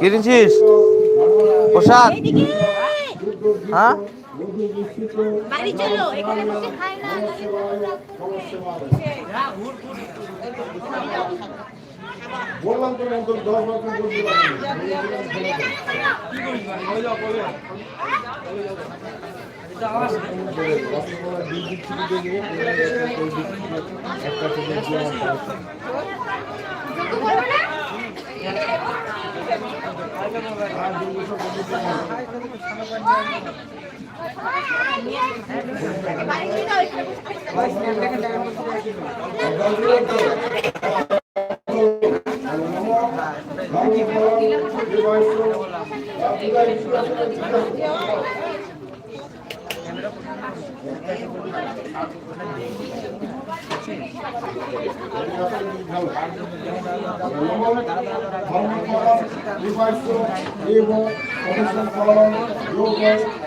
কিনেছিস প্রসাদ? হ্যাঁ? বাড়ি চলো এখানে বসে খাই না বললাম তো অন্তত দশ বছর বলতে পারি বাড়ি চলো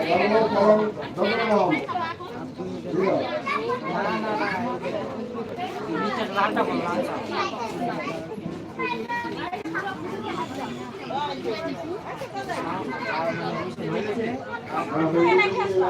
এখানে বসে খাই। এবং অনুষ্ঠিত